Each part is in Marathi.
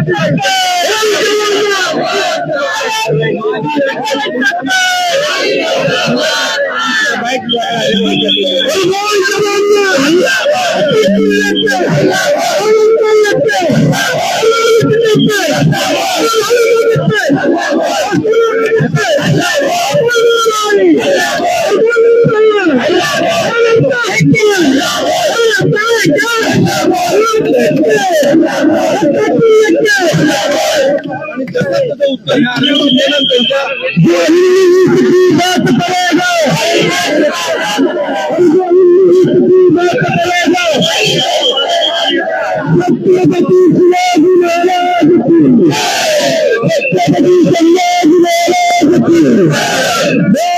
Oh my God! Yeah.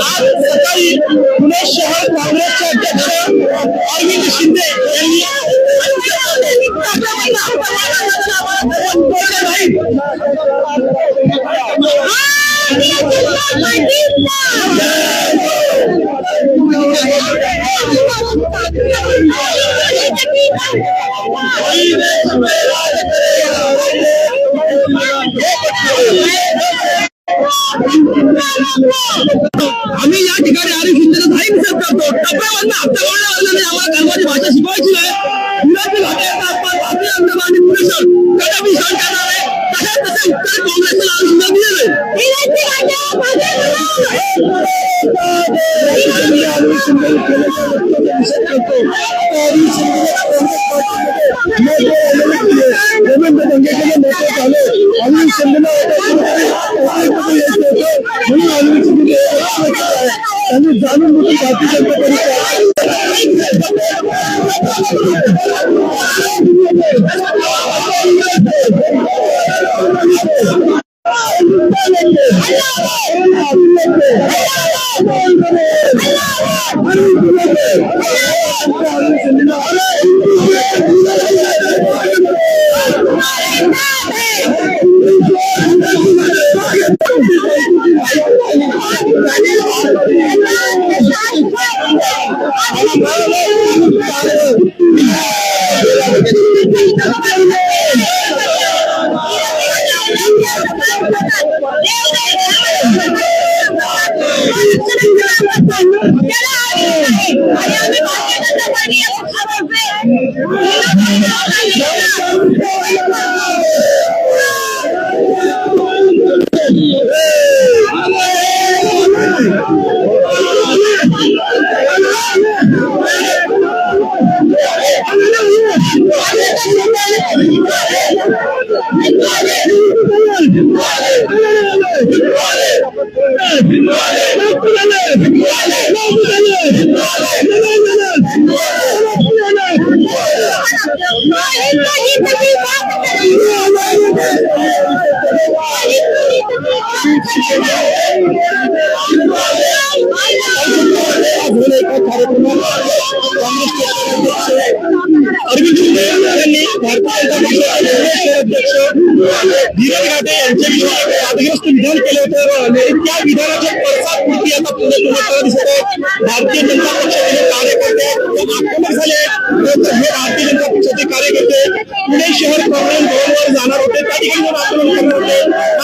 आज सकाळी पुणे शहर Thank you. आम्ही या ठिकाणी आरिफ हिंदीला नाही विसर करतो. टप्प्यावरनं हप्ता वळला आलं नाही आम्हाला कर्माची भाषा शिकवायची आहे मुलाची भाषा आपण भारतीय अंदर आणि मुलं सण कदापि सण करणार आहे तशा तसे उत्तर काँग्रेसला आम्ही सुद्धा दिलेलं आहे ರಾಜಕೀಯ ಆದೇಶದಲ್ಲಿ ಕೆಲಸ ವಹಿಸಬೇಕು ರವೀಂದ್ರ ಗಂಗೇಗೌಡ ನೇತೃತ್ವದಲ್ಲಿ ಅಲ್ಲಿ ಸಂಘದ ಏರ್ಪಟ್ಟು ಮುನ್ನ ಅನುಸರಿಸಿದ ತನ್ನ ಜಾಮೀನು ಮತ್ತು ಪಾಕಿಸ್ತಾನ ಪರಿಚಯ Thank. Run it! Bharatiya Janata party या झालेल्या एका कार्यक्रमात काँग्रेस पक्षाचे अरविंद शिंदे यांनी भारतीय जनता पक्षाचे अध्यक्ष धीरज घाटे यांच्याविषयी वादग्रस्त विधान त्या विधानाच्या आता पुणे पुण्यात दिसत आहे. भारतीय जनता पक्षाचे कार्यकर्ते आक्रमक झाले तर हे भारतीय जनता पक्षाचे कार्यकर्ते पुणे शहर काँग्रेस भवनवर जाणार होते त्या ठिकाणी आंदोलन करणार होते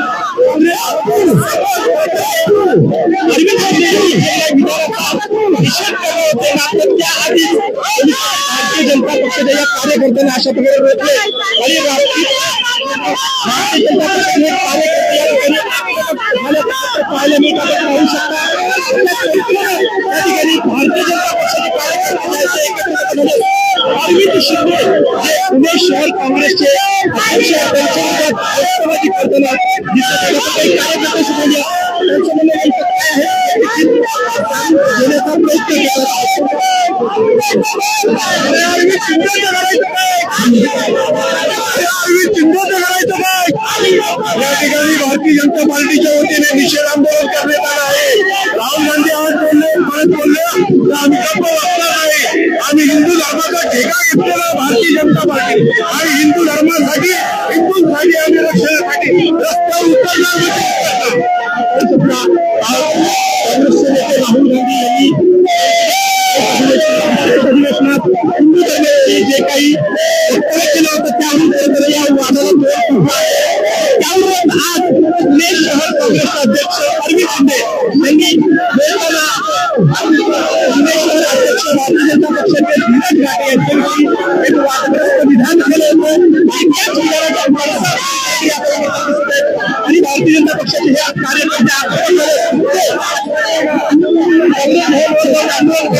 भारतीय जनता पक्षाच्या या कार्यकर्त्यांना अशा प्रकारे रोखले आणि रात्री भारतीय जनता पक्षाचे हे कार्यकर्ते या ठिकाणी आक्रमक झाल्याचं पाहायला मिळतात आपण पाहू शकता त्या ठिकाणी भारतीय जनता पक्षाचे कार्यकर्ते जे एकत्रित झाले अरविंद शिंदे जे पुणे शहर काँग्रेसचे अध्यक्ष या ठिकाणी भारतीय जनता पार्टीच्या वतीने निषेध आंदोलन करण्यात आलं आहे राहुल गांधी आज बोलले परत बोलले तर आम्ही गप्प बसणार नाही आम्ही हिंदू धर्माचा ठेका घेतलेला भारतीय जनता पार्टी आणि हिंदू धर्मासाठी हिंदूंसाठी आणि रक्षणासाठी रस्त्यावर उतरणार म्हणजे उतरणार. आज काँग्रेसचे जे काही वक्तव्य केलं होतं त्या अनुषंगाने या वादाला तोड फुटला आहे. त्यावरून आज पुणे शहर काँग्रेसचे अध्यक्ष अरविंद शिंदे यांनी बोलताना पुणे शहर अध्यक्ष भारतीय जनता पक्षाचे धीरज घाटे यांच्याविषयी एक वादग्रस्त विधान केलं होतं आणि त्याच विधानाच्या पडसाद या प्रकरणात दिसत आहेत. आणि भारतीय जनता पक्षाचे हे कार्यकर्ते आक्रमक झाले काँग्रेस भवनवर आंदोलन करत होते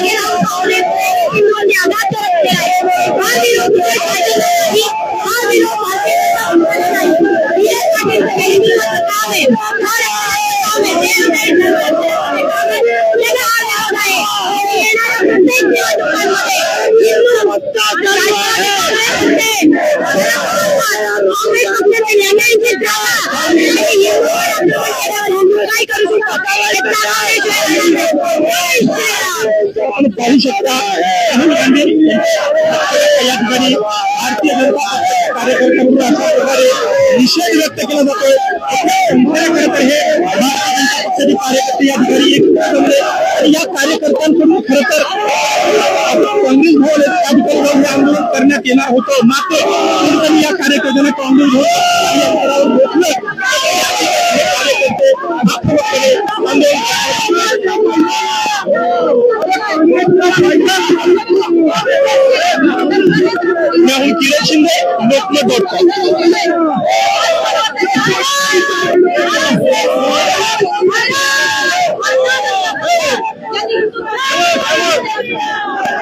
Yeah. भारतीय जनता पक्षाच्या प्रकारे निषेध व्यक्त केला जातोय खरं भारतीय जनता पक्षाचे कार्यकर्ते या ठिकाणी एकत्र आणि या कार्यकर्त्यांकडून खरं तर भवन त्या ठिकाणी जाऊन हे आंदोलन करण्यात येणार होतं मात्र कुठेतरी या कार्यकर्त्यांना काँग्रेस भवन हे कार्यकर्ते आंदोलन मैं हूं किरण शिंदे लोकमत डॉट कॉम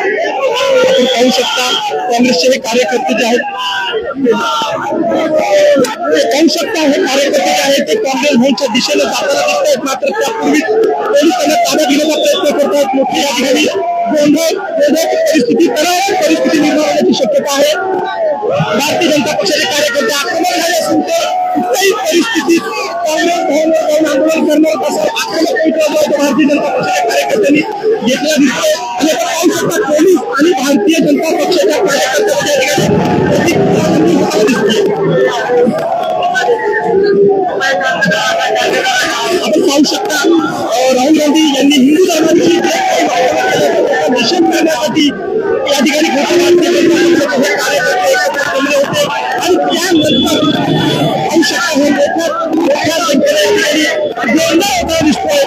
आपण पाहू शकता काँग्रेसचे हे कार्यकर्ते जे आहेत पाहू शकता हे कार्यकर्ते जे दिशेने जाताना दिसत मात्र त्यापूर्वी पोलिसांना ताब्यात घेण्याचा प्रयत्न करत मोठी या ठिकाणी गोंधळ गोंधळाची परिस्थिती तणावाची परिस्थिती निर्माण होण्याची शक्यता आहे. भारतीय जनता पक्षाचे कार्यकर्ते आक्रमक झाले असून तर कुठल्याही परिस्थितीत काँग्रेस भवनवर जाऊन आंदोलन करणार असं आक्रमक पवित्रा भारतीय जनता पक्षाच्या कार्यकर्त्यांनी. घेतला दिसतोय. आणि आपण पाहू शकता पोलीस आणि भारतीय जनता पक्षाच्या कार्यकर्त्यांच्या ठिकाणी दिसतोय. होताना दिसते आपण पाहू शकता अं, राहुल गांधी यांनी हिंदू धर्माची जे काही वक्तव्य केलं होतं, त्याचा निषेध करण्यासाठी या ठिकाणी खरं भारतीय जनता पक्षाचे हे कार्यकर्ते एकत्र जमले होते आणि त्यानंतर पाहू शकता हे मोठ्या मोठ्या संख्येने या ठिकाणी गोंधळ होताना दिसतोय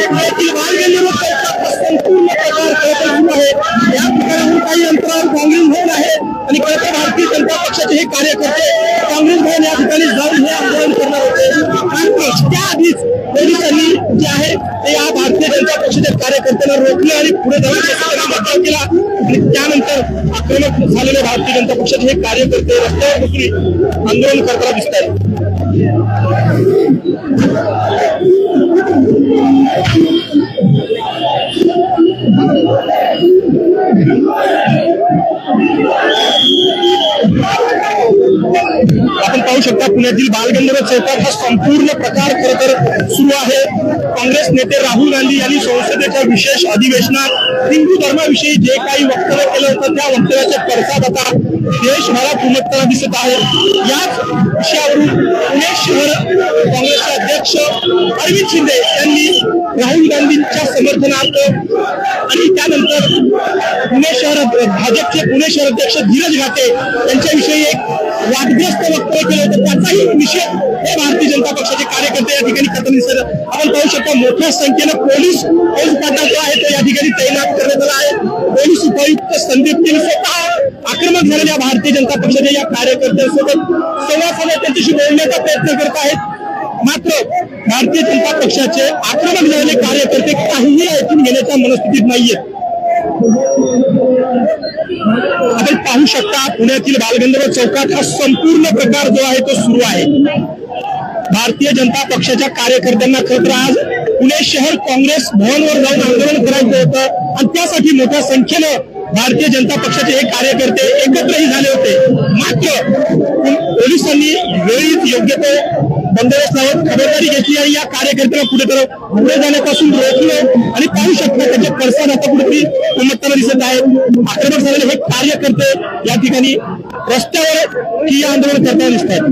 पुण्यातील बालगंधर्व चौकात संपूर्ण प्रकार खरं तर सुरू आहे या ठिकाणाहून काही अंतरावर काँग्रेस भवन आहे आणि खरं तर भारतीय जनता पक्षाचे हे कार्यकर्ते काँग्रेस भवन भारतीय पक्षाच्या कार्यकर्त्यांना रोखलं आणि पुढे जाऊन केला. आणि त्यानंतर आक्रमक झालेले भारतीय जनता पक्षाचे हे कार्यकर्ते रस्त्यावर बसून आंदोलन करताना दिसत आहेत आता पुण्यातील बालगंधर्व चौकात हा संपूर्ण प्रकार खर सुरू आहे. काँग्रेस नेते राहुल गांधी यांनी संसदेच्या विशेष अधिवेशनात हिंदू धर्माविषयी जे काही वक्तव्य केलं होतं त्या वक्तव्याचा पडसाद आता देशभरात उमटताना दिसत आहे. याच विषयावरून पुणे शहर काँग्रेसचे अध्यक्ष अरविंद शिंदे यांनी राहुल गांधींच्या समर्थनार्थ आणि त्यानंतर पुणे शहर भाजपचे पुणे शहर अध्यक्ष धीरज घाटे यांच्याविषयी एक वादग्रस्त वक्तव्य केलं होतं. त्याचाही निषेध हे भारतीय जनता पक्षाचे कार्यकर्ते या ठिकाणी करताना दिसत आपण पाहू शकता मोठ्या संख्येनं पोलीस फौज पाटा जो आहे तो या ठिकाणी तैनात करण्यात आला आहे पोलीस उपायुक्त संदीप सिंग स्वतः आक्रमक झालेल्या भारतीय जनता पक्षाच्या या कार्यकर्त्यांसोबत संवाद साधत त्यांच्याशी बोलण्याचा प्रयत्न करत आहेत. मात्र भारतीय जनता पक्षाचे आक्रमक झालेले कार्यकर्ते काहीही ऐकून घेण्याच्या मनस्थितीत नाहीये आपण पाहू शकता पुण्यातील बालगंधर्व चौकात हा संपूर्ण प्रकार जो आहे तो सुरू आहे. भारतीय जनता पक्षाच्या कार्यकर्त्यांना खरं आज पुणे शहर काँग्रेस भवनवर जाऊन आंदोलन करायचं होतं आणि त्यासाठी मोठ्या संख्येनं भारतीय जनता पक्षाचे हे कार्यकर्ते एकत्रही झाले होते. मात्र पोलिसांनी वेळीच योग्य ते बंदोबस्त लावत खबरदारी घेतली आणि या कार्यकर्त्यांना कुठेतरी पुढे जाण्यापासून रोखलं आणि पाहू शकतो त्याचे पडसाद आता कुठेतरी उमटताना दिसत आहेत आक्रमक झालेले हे कार्यकर्ते या ठिकाणी रस्त्यावर ही आंदोलन करताना दिसत आहेत.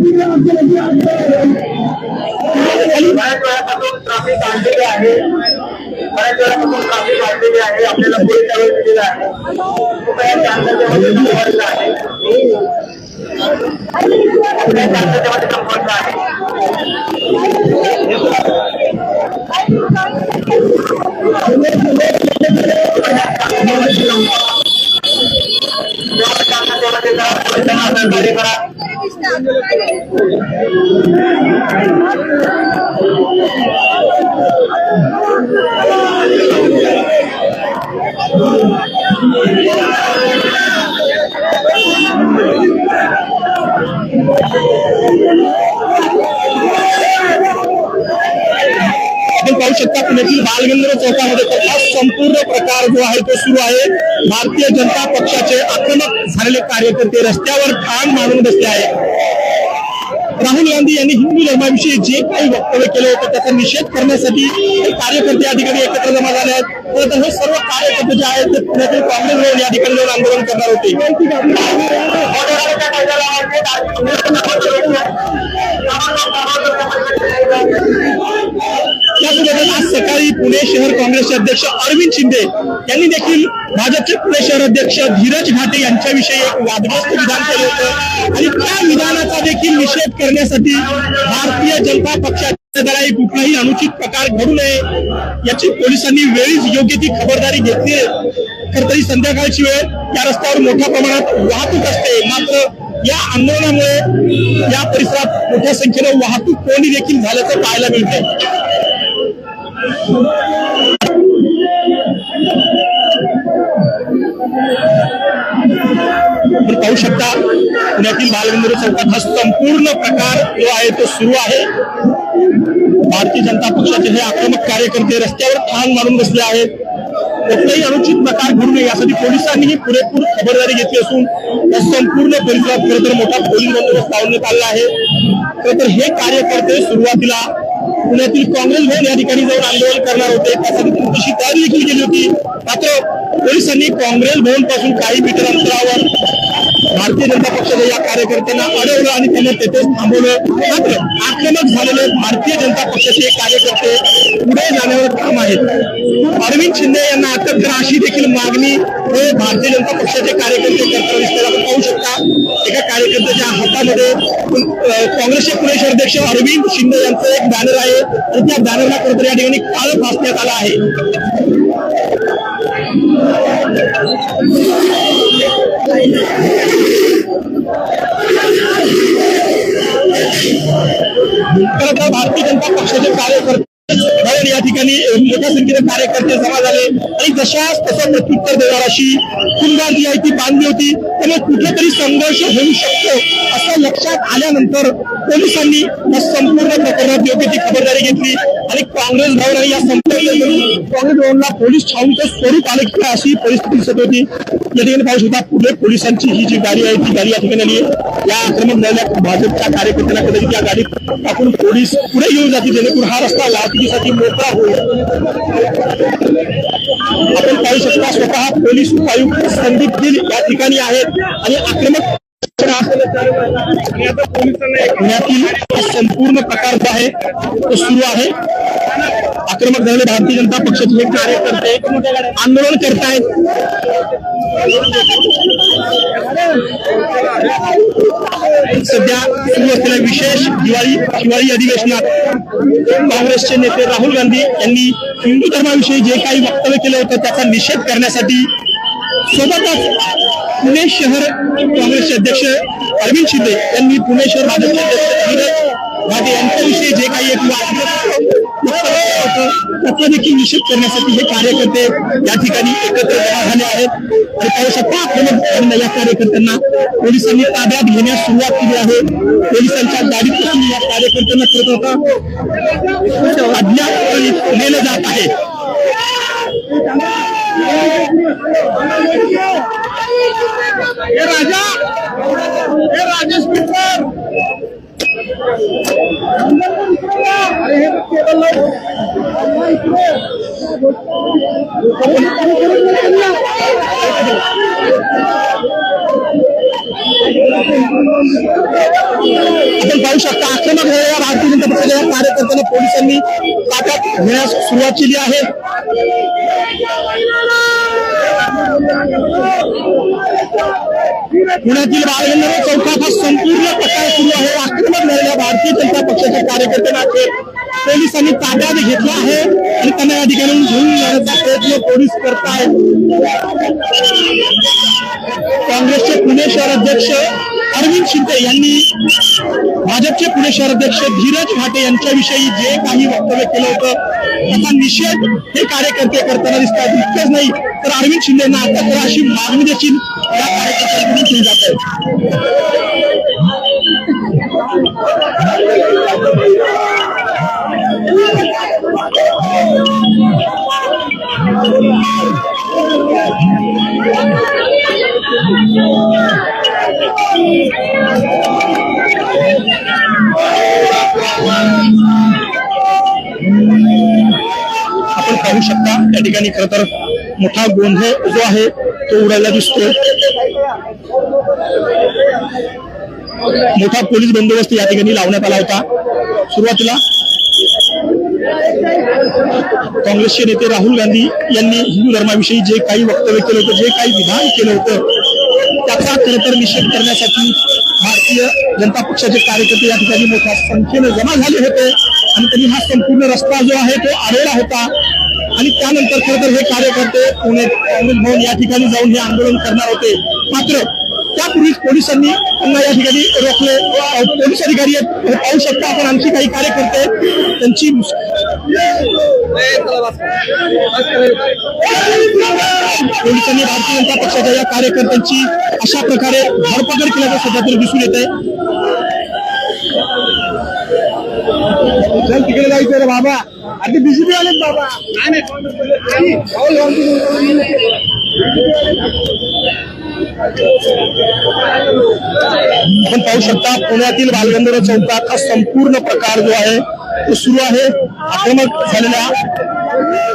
आहे. आपल्याला पुढे आहे. कृपया शांततेमध्ये संपवायचं आहे कृपया शांततेमध्ये संपवायचं आहे तेव्हा शांततेमध्ये जरा पुढे त्यांना सहकार्य करा आपण पाहू शकता पुण्यातील बालगंधर्व चौकामध्ये तर हा संपूर्ण प्रकार जो आहे तो सुरू आहे. भारतीय जनता पक्षाचे आक्रमक झालेले कार्यकर्ते रस्त्यावर ठाण मारून बसले आहेत. राहुल गांधी यांनी हिंदू धर्माविषयी जे काही वक्तव्य केलं होतं त्याचा निषेध करण्यासाठी कार्यकर्ते या ठिकाणी एकत्र जमा झाले आहेत. तर हे सर्व कार्यकर्ते जे आहेत ते पुण्यातील काँग्रेस या ठिकाणी जाऊन आंदोलन करणार होते. त्यासोबतच आज सकाळी पुणे शहर काँग्रेसचे अध्यक्ष अरविंद शिंदे यांनी देखील भाजपचे पुणे शहर अध्यक्ष धीरज घाटे यांच्याविषयी एक वादग्रस्त विधान केलं होतं. आणि त्या विधानाचा देखील निषेध करण्यासाठी भारतीय जनता पक्षाच्या दलाही कुठलाही अनुचित प्रकार घडू नये याची पोलिसांनी वेळीच योग्य ती खबरदारी घेतली खर तरी संध्याकाळची वेळ या रस्त्यावर मोठ्या प्रमाणात वाहतूक असते. मात्र या आंदोलनामुळे या परिसरात मोठ्या संख्येनं वाहतूक कोणी देखील झाल्याचं पाहायला मिळते पाहू शकता पुण्यातील बालगंधर्व चौकात हा संपूर्ण प्रकार जो आहे तो सुरू आहे. भारतीय जनता पक्षाचे हे आक्रमक कार्यकर्ते रस्त्यावर ठाण मारून बसले आहेत. कुठलाही अनुचित प्रकार घडू नये यासाठी पोलिसांनीही पुरेपूर खबरदारी घेतली असून या संपूर्ण परिसरात खरं तर मोठा पोलीस बंदोबस्त लावण्यात आला आहे. खरं तर हे कार्यकर्ते सुरुवातीला पुण्यातील काँग्रेस भवन या ठिकाणी जाऊन आंदोलन करणार होते. त्यासाठी त्यांनी तयारी देखील केली होती. मात्र पोलिसांनी काँग्रेस भवनपासून काही मीटर अंतरावर भारतीय जनता पक्षाच्या या कार्यकर्त्यांना अडवलं आणि त्यांना तेथेच थांबवलं मात्र आक्रमक झालेले भारतीय जनता पक्षाचे कार्यकर्ते पुढे जाण्यावर ठाम आहेत अरविंद शिंदे यांना अटक करा अशी देखील मागणी हे भारतीय जनता पक्षाचे कार्यकर्ते करताना दिसतात आपण पाहू शकता एका कार्यकर्त्याच्या हातामध्ये काँग्रेसचे प्रदेश अध्यक्ष अरविंद शिंदे यांचं एक बॅनर आहे आणि त्या बॅनरला खरं तर या ठिकाणी काळ फासण्यात आला आहे Thank you. भारतीय जनता पक्षाचे कार्यकर्ते म्हणून या ठिकाणी मोठ्या संख्येने कार्यकर्ते जमा झाले आणि जशास तसं प्रत्युत्तर देणार अशी कुंभार जी आहे ती बांधली होती. त्यामुळे कुठेतरी संघर्ष होऊ शकतो असं लक्षात आल्यानंतर पोलिसांनी या संपूर्ण प्रकरणात योग्य ती खबरदारी घेतली. आणि काँग्रेस भवन या संपूर्ण काँग्रेस भवनला पोलीस छावणीचं स्वरूप आलं की अशी परिस्थिती दिसत होती. या ठिकाणी पाहू शकता पुणे पोलिसांची ही जी गाडी आहे ती गाडी या ठिकाणी आली आहे. या आक्रमक झालेल्या भाजपच्या कार्यकर्त्यांना कदाचित या गाडीत टाकून पोलीस पुढे घेऊन जातील जेणेकरून हा रस्ता वाहतुकीसाठी मोकळा होईल. आपण पाहू शकता स्वतः पोलीस उपायुक्त संदीप गिल या ठिकाणी आहेत आणि आक्रमक पुण्यातील संपूर्ण प्रकार जो आहे तो सुरू आहे. आक्रमक झालेले भारतीय जनता पक्षाचे हे कार्यकर्ते आंदोलन करतायत. सध्या सुरू असलेल्या विशेष दिवाळी हिवाळी अधिवेशनात काँग्रेसचे नेते राहुल गांधी यांनी हिंदू धर्माविषयी जे काही वक्तव्य केलं होतं त्याचा निषेध करण्यासाठी सोबतच पुणे शहर काँग्रेसचे अध्यक्ष अरविंद शिंदे यांनी पुणे शहर भाजपचे अध्यक्ष धीरज घाटे यांच्याविषयी जे काही एक त्याचा देखील निषेध करण्यासाठी हे कार्यकर्ते या ठिकाणी एकत्र जमा झाले आहेत. आणि पाहू शकता या कार्यकर्त्यांना पोलिसांनी ताब्यात घेण्यास सुरुवात केली आहे. पोलिसांच्या गाडीत या कार्यकर्त्यांना करत होता अज्ञात नेलं जात आहे. हे राजा! हे राजेश मित्र अरे हे टेबल आपण पाहू शकता आक्रमक झालेल्या भारतीय जनता पक्षाच्या कार्यकर्त्यांना पोलिसांनी ताब्यात घेण्यास सुरुवात केली आहे. पुण्यातील बाळगंधर्व चौकात हा संपूर्ण प्रकार सुरू आहे. आक्रमक झालेल्या भारतीय जनता पक्षाच्या कार्यकर्त्यांना पोलिसांनी ताब्यात घेतला आहे आणि त्यांना या ठिकाणी घेऊन जाण्याचा प्रयत्न पोलीस करतायत. काँग्रेसचे पुणे शहर अध्यक्ष अरविंद शिंदे यांनी भाजपचे पुणे शहर अध्यक्ष धीरज घाटे यांच्याविषयी जे काही वक्तव्य केलं होतं त्याचा निषेध हे कार्यकर्ते करताना दिसतात इतकंच नाही तर अरविंद शिंदेना आता करा अशी मागणी देखील आपण पाहू शकता या ठिकाणी खर तर मोठा जो आहे तो उडायला दिसतोय. मोठा पोलीस बंदोबस्त या ठिकाणी लावण्यात आला होता. सुरुवातीला काँग्रेसचे नेते राहुल गांधी यांनी हिंदू धर्माविषयी जे काही वक्तव्य केलं होतं जे काही विधान केलं होतं त्याचा खरंतर निषेध करण्यासाठी भारतीय जनता पक्षाचे कार्यकर्ते या ठिकाणी मोठ्या संख्येने जमा झाले होते. आणि त्यांनी हा संपूर्ण रस्ता जो आहे तो आढळला होता. आणि त्यानंतर खरं तर हे कार्यकर्ते पुणे काँग्रेस भवन या ठिकाणी जाऊन हे आंदोलन करणार होते. मात्र त्यापूर्वीच पोलिसांनी त्यांना या ठिकाणी रोखले. पोलीस अधिकारी आहेत हे पाहू शकता आपण आणखी काही कार्यकर्ते. त्यांची पोलिसांनी भारतीय जनता पक्षाच्या या कार्यकर्त्यांची अशा प्रकारे धरपकड केल्याचं सध्या तरी दिसून येत आहे तिकडे जायचं रे बाबा. आता बीजेपी आलेत बाबा. आपण पाहू शकता पुण्यातील बालगंधर्व चौकात हा संपूर्ण प्रकार जो आहे तो सुरू आहे. आक्रमक झालेल्या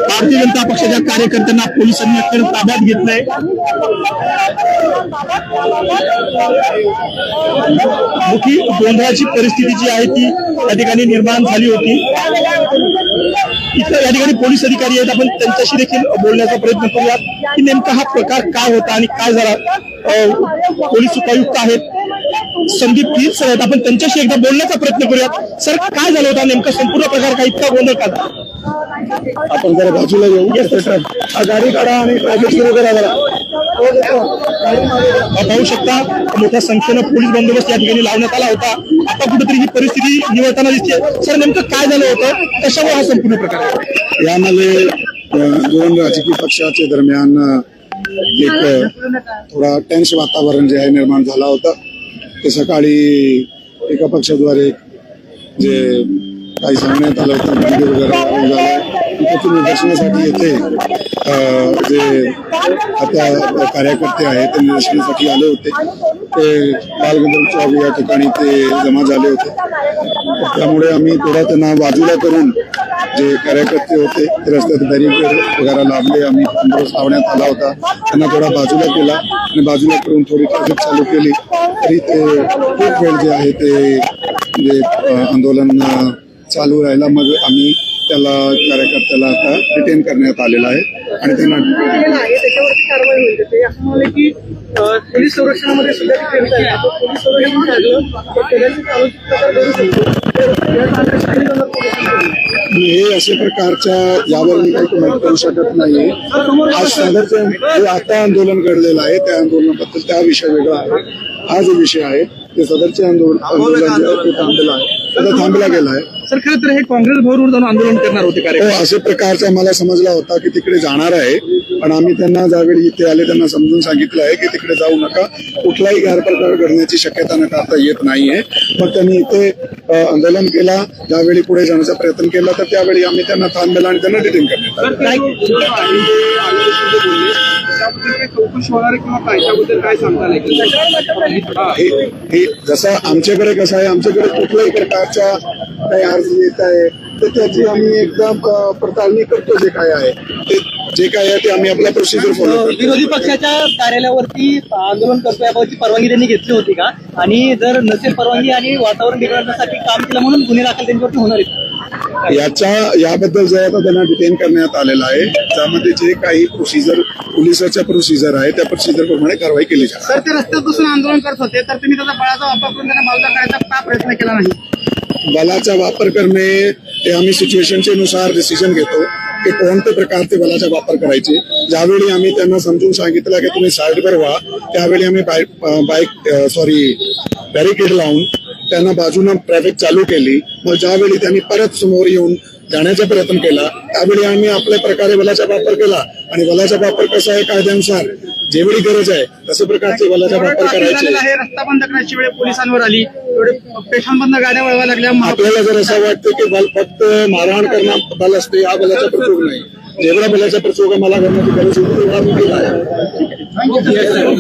भारतीय जनता पक्षाच्या कार्यकर्त्यांना पोलिसांनी अखेर ताब्यात घेतलंय. मोठी गोंधळाची परिस्थिती जी आहे ती त्या ठिकाणी निर्माण झाली होती. इथं या ठिकाणी पोलीस अधिकारी आहेत. आपण त्यांच्याशी देखील बोलण्याचा प्रयत्न करूयात की नेमका हा प्रकार काय होता आणि काय झाला? पोलीस उपायुक्त आहेत. संदीप तीच सर आहेत. आपण त्यांच्याशी एकदा बोलण्याचा प्रयत्न करूयात. सर काय झालं होता? नेमका संपूर्ण प्रकार काय? इतका गोंधळ का आपण जरा बाजूला येऊ गाडी काढा आणि ट्रॅफिक सुरू करा जरा. पाहू शकता मोठ्या संख्येनं पोलीस बंदोबस्त या ठिकाणी लावण्यात आला होता. आता कुठेतरी ही परिस्थिती निवडताना दिसते सर नेमकं काय झालं होतं? कशामुळे हा संपूर्ण प्रकार यामध्ये दोन राजकीय पक्षाच्या दरम्यान एक थोडा टेन्स वातावरण जे आहे निर्माण झाला होता. ते सकाळी एका पक्षाद्वारे जे काही सांगण्यात आलं होतं मंदिर वगैरे लावून झालं. तिथे निदर्शनासाठी येथे जे आता कार्यकर्ते आहेत ते निदर्शनासाठी आले होते. ते बालगंधर्व चौक या ठिकाणी ते जमा झाले होते. त्यामुळे आम्ही थोडा त्यांना बाजूला करून जे कार्यकर्ते होते ते रस्त्यात बॅरिकेड वगैरे लावले. आम्ही बंदोबस्त लावण्यात आला होता. त्यांना थोडा बाजूला केला आणि बाजूला करून थोडी ट्रॅफिक चालू केली. तरी ते खूप वेळ जे आहे ते जे आंदोलन चालू राहिला मग आम्ही त्याला कार्यकर्त्याला आता डिटेन करण्यात आलेला आहे. आणि त्यांना. हे अशा प्रकारच्या यावर मी काही कमेंट करू शकत नाही आज सदरचं जे आता आंदोलन घडलेलं आहे. त्या आंदोलनाबद्दल त्या विषय वेगळा आहे. हा जो विषय आहे ते सदरचे आंदोलन आंदोलन जे आहे ते थांबलेलं आहे. आता थांबला गेला आहे. सर खरं तर हे काँग्रेस भवनवर जाऊन आंदोलन करणार होते कार्यकर्ते असे प्रकारचा मला समजला होता की तिकडे जाणार आहे. पण आम्ही त्यांना ज्यावेळी इथे आले त्यांना समजून सांगितलं आहे की तिकडे जाऊ नका. कुठलाही गैरप्रकार घडण्याची शक्यता नकारता येत नाहीये. मग त्यांनी इथे आंदोलन केला. ज्यावेळी पुढे जाण्याचा प्रयत्न केला तर त्यावेळी आम्ही त्यांना थांबलेला आणि त्यांना डिटेन करण्यात आलं. त्याबद्दल काही चौकशी होणार आहे किंवा काय? त्याबद्दल काय सांगता येईल हे जसं आमच्याकडे कसं आहे आमच्याकडे कुठल्याही प्रकारच्या काही अर्ज येत आहे. तर त्याची आम्ही एकदम पडताळणी करतो जे काय आहे. ते जे काय आहे ते आम्ही आपला प्रोसिजर फॉलो करतो. विरोधी पक्षाच्या कार्यालयावरती आंदोलन करतो याबाबतची परवानगी त्यांनी घेतली होती का? आणि जर नसेल परवानगी आणि वातावरण बिघडण्यासाठी काम केलं म्हणून गुन्हे दाखल त्यांच्यावरती होणार आहे याच्या याबद्दल जे आता त्यांना डिटेन करण्यात आलेलं आहे त्यामध्ये जे काही प्रोसिजर पोलिसाच्या प्रोसिजर आहे त्या प्रोसिजर प्रमाणे कारवाई केली तर ते रस्त्यात बसून आंदोलन करत होते तर तुम्ही त्याचा बळाचा वापर करून त्यांना बाजूला काढायचा का प्रयत्न केला नाही? बलाचा वापर करणे हे आम्ही सिच्युएशनच्या नुसार डिसिजन घेतो. की कोणत्या प्रकारचे बलाचा वापर करायचे. ज्यावेळी आम्ही त्यांना समजून सांगितलं की तुम्ही साईडवर व्हा त्यावेळी आम्ही बाईक बाईक सॉरी बॅरिकेड लावून त्यांना बाजूनं ट्रॅफिक चालू केली. मग ज्यावेळी त्यांनी परत समोर येऊन जाण्याचा प्रयत्न केला त्यावेळी आम्ही आपल्या प्रकारे बलाचा वापर केला. आणि बलाचा वापर कसा आहे कायद्यानुसार? जेवढी गरज आहे तशा प्रकारचे बलाचा वापर करायचे. आहे रस्ता बंद करण्याची वेळ पोलिसांवर आली एवढे पेठांबंद गाड्या वळवा लागल्या आपल्याला जर असं वाटतं की बल फक्त मारहाण करणं बल असते हा बलाचा प्रयोग नाही. जेवढा बलाचा प्रयोग आम्हाला करण्याची गरज होती तेवढा मी केला आहे.